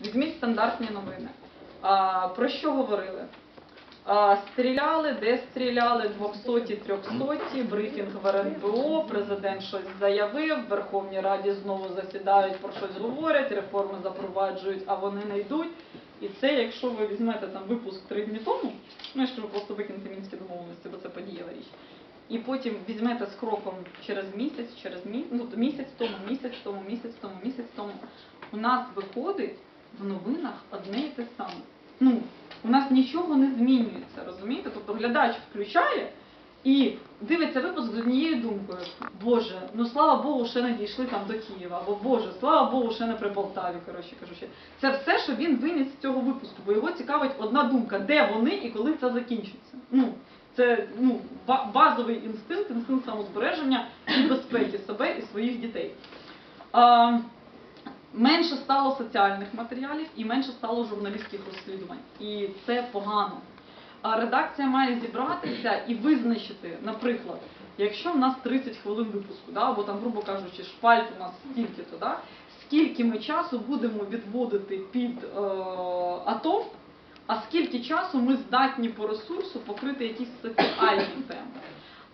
Візьміть стандартні новини. А, про що говорили? А, стріляли, де стріляли, 200 300 брифінг в РНБО, президент щось заявив, в Верховній Раді знову засідають, про щось говорять, реформи запроваджують, а вони не йдуть. І це, якщо ви візьмете там випуск три дні тому, ну я ж кажу, просто викиньте мінські домовленості, бо це подієва річ. І потім візьмете з кроком через місяць, через місяць, ну місяць тому, місяць тому, місяць тому, місяць тому. У нас виходить в новинах одне і те саме. Ну, у нас нічого не змінюється, розумієте? Тобто глядач включає і дивиться випуск з однією думкою. Боже, ну слава Богу, ще не дійшли там до Києва, або Боже, слава Богу, ще не при Полтаві, коротше кажучи. Це все, що він виніс з цього випуску, бо його цікавить одна думка, де вони і коли це закінчиться. Ну, це ну, базовий інстинкт, інстинкт самозбереження і безпеки себе і своїх дітей. А, менше стало соціальних матеріалів і менше стало журналістських розслідувань. І це погано. А редакція має зібратися і визначити, наприклад, якщо в нас 30 хвилин випуску, да, або там, грубо кажучи, шпальт у нас стільки-то, да, скільки ми часу будемо відводити під е, АТО, а скільки часу ми здатні по ресурсу покрити якісь соціальні теми.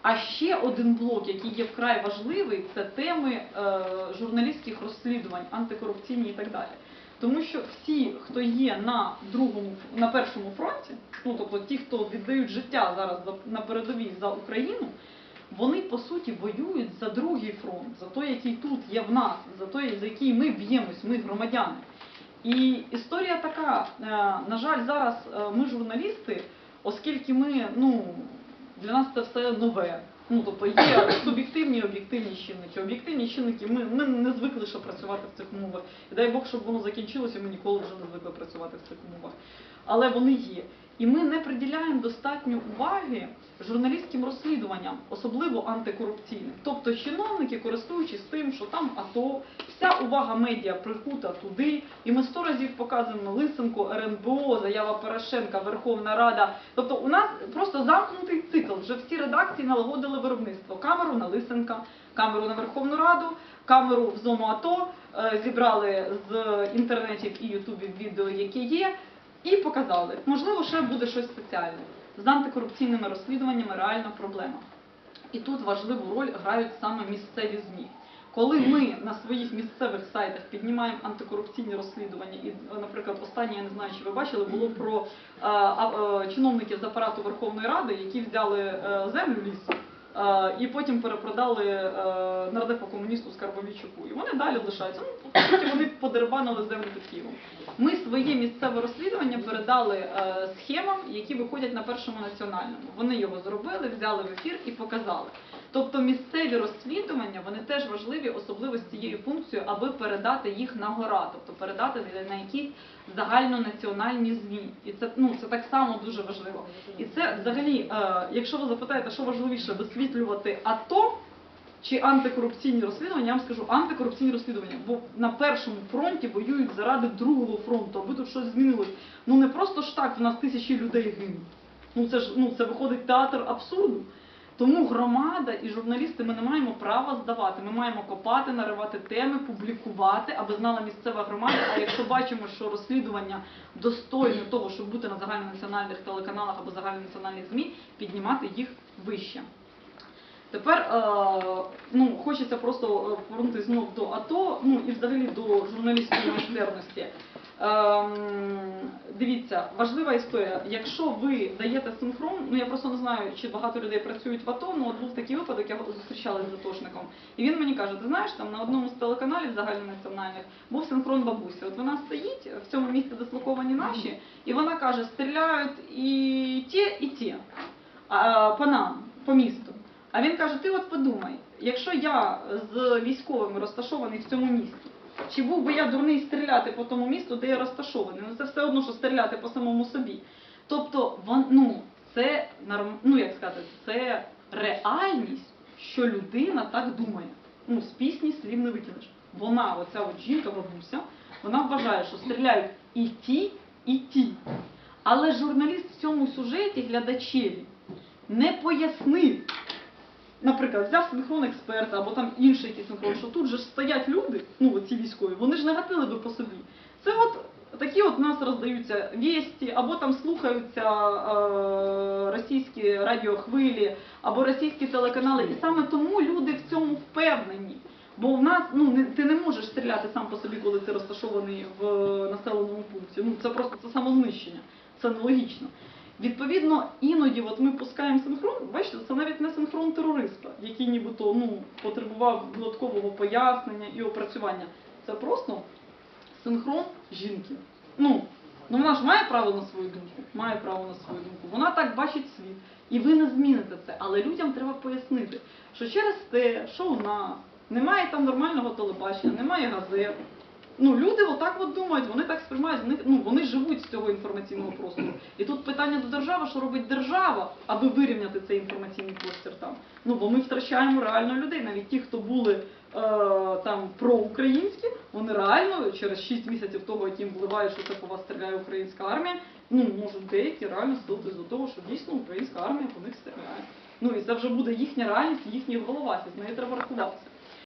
А ще один блок, який є вкрай важливий, це теми е, журналістських розслідувань, антикорупційні і так далі. Тому що всі, хто є на другому, на першому фронті, ну тобто ті, хто віддають життя зараз за, на передовій за Україну, вони по суті воюють за другий фронт, за той, який тут є в нас, за той, за який ми б'ємось, ми громадяни. І історія така, е, на жаль, зараз е, ми журналісти, оскільки ми, ну, для нас це все нове. Ну, тобто є суб'єктивні і об'єктивні чинники. Об'єктивні чинники, ми, ми не звикли ще працювати в цих умовах. І дай Бог, щоб воно закінчилося, ми ніколи вже не звикли працювати в цих умовах. Але вони є. І ми не приділяємо достатньо уваги журналістським розслідуванням, особливо антикорупційним. Тобто чиновники, користуючись тим, що там АТО, вся увага медіа прикута туди, і ми сто разів показуємо Лисенко, РНБО, заява Порошенка, Верховна Рада. Тобто у нас просто замкнутий цикл. Вже всі редакції налагодили виробництво. Камеру на Лисенка, камеру на Верховну Раду, камеру в зону АТО, е, зібрали з інтернетів і ютубів відео, які є, і показали. Можливо, ще буде щось спеціальне. З антикорупційними розслідуваннями реальна проблема. І тут важливу роль грають саме місцеві ЗМІ. Коли ми на своїх місцевих сайтах піднімаємо антикорупційні розслідування, і, наприклад, останнє, я не знаю, чи ви бачили, було про е, а, е, чиновників з апарату Верховної Ради, які взяли е, землю лісу і потім перепродали е, нардепу комуністу Скарбовічуку. І вони далі лишаються. Ну, по суті, вони подербанили землю під Києвом. Ми своє місцеве розслідування передали е, схемам, які виходять на першому національному. Вони його зробили, взяли в ефір і показали. Тобто місцеві розслідування вони теж важливі, особливо з цією функцією, аби передати їх на гора, тобто передати на якісь загальнонаціональні змі. І це ну це так само дуже важливо. І це взагалі, е, якщо ви запитаєте, що важливіше висвітлювати АТО чи антикорупційні розслідування, я вам скажу антикорупційні розслідування, бо на першому фронті воюють заради другого фронту, аби тут щось змінилось. Ну не просто ж так в нас тисячі людей гинуть. Ну це ж ну це виходить театр абсурду. Тому громада і журналісти ми не маємо права здавати. Ми маємо копати, наривати теми, публікувати, аби знала місцева громада. А якщо бачимо, що розслідування достойне того, щоб бути на загальнонаціональних телеканалах або загальнонаціональних ЗМІ, піднімати їх вище. Тепер е, ну, хочеться просто е, повернутися знов до АТО, ну і взагалі до журналістської майстерності. Ем, дивіться, важлива історія. Якщо ви даєте синхрон, ну я просто не знаю, чи багато людей працюють в АТО, ну от був такий випадок, я зустрічалася з атошником, і він мені каже, ти знаєш, там на одному з телеканалів загальнонаціональних був синхрон бабусі. От вона стоїть в цьому місці дислоковані наші, і вона каже, стріляють і ті, і ті а, по нам, по місту. А він каже: ти от подумай, якщо я з військовими розташований в цьому місті, чи був би я дурний стріляти по тому місту, де я розташований? Ну це все одно, що стріляти по самому собі. Тобто, ну, це ну як сказати, це реальність, що людина так думає. Ну, з пісні слів не викинеш. Вона, оця от жінка, бабуся, вона вважає, що стріляють і ті, і ті. Але журналіст в цьому сюжеті глядачеві не пояснив, наприклад, взяв синхрон експерта або там інший якийсь синхрон, що тут же ж стоять люди, ну ці військові, вони ж не гатили би по собі. Це от такі от у нас роздаються вісті, або там слухаються е, російські радіохвилі, або російські телеканали. І саме тому люди в цьому впевнені. Бо в нас ну не ти не можеш стріляти сам по собі, коли ти розташований в населеному пункті. Ну це просто це самознищення, це нелогічно. Відповідно, іноді от ми пускаємо синхрон. Бачите, це навіть не синхрон терориста, який нібито ну потребував додаткового пояснення і опрацювання. Це просто синхрон жінки. Ну, ну вона ж має право на свою думку, має право на свою думку. Вона так бачить світ. І ви не зміните це. Але людям треба пояснити, що через те, що у нас немає там нормального телебачення, немає газет. Ну, люди отак от думають, вони так сприймають, вони, ну, вони живуть з цього інформаційного простору. І тут питання до держави, що робить держава, аби вирівняти цей інформаційний простір там. Ну, бо ми втрачаємо реально людей, навіть ті, хто були е, там проукраїнські, вони реально через 6 місяців того, як їм вливають, що це по вас стріляє українська армія, ну, можуть деякі реально схилитись до того, що дійсно українська армія по них стріляє. Ну і це вже буде їхня реальність, їхня голова, і з нею треба рахуватися.